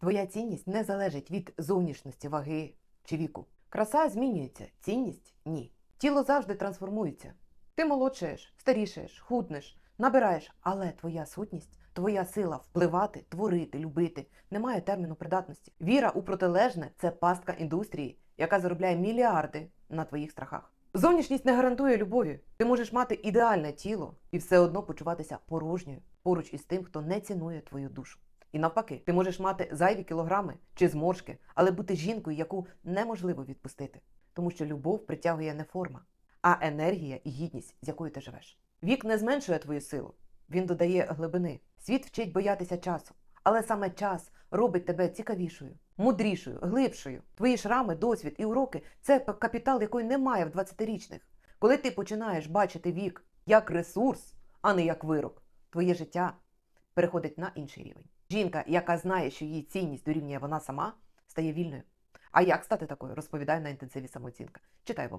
Твоя цінність не залежить від зовнішності, ваги чи віку. Краса змінюється, цінність ні. Тіло завжди трансформується. Ти молодшаєш, старішаєш, худнеш, набираєш, але твоя сутність, твоя сила впливати, творити, любити немає терміну придатності. Віра у протилежне це пастка індустрії, яка заробляє мільярди на твоїх страхах. Зовнішність не гарантує любові. Ти можеш мати ідеальне тіло і все одно почуватися порожньою поруч із тим, хто не цінує твою душу. І навпаки, ти можеш мати зайві кілограми чи зморшки, але бути жінкою, яку неможливо відпустити, тому що любов притягує не форма, а енергія і гідність, з якою ти живеш. Вік не зменшує твою силу, він додає глибини. Світ вчить боятися часу, але саме час робить тебе цікавішою, мудрішою, глибшою. Твої шрами, досвід і уроки це капітал, якої немає в 20-річних. Коли ти починаєш бачити вік як ресурс, а не як вирок, твоє життя переходить на інший рівень. Жінка, яка знає, що її цінність дорівнює вона сама, стає вільною. А як стати такою, розповідає на інтенсиві самооцінка. Читай в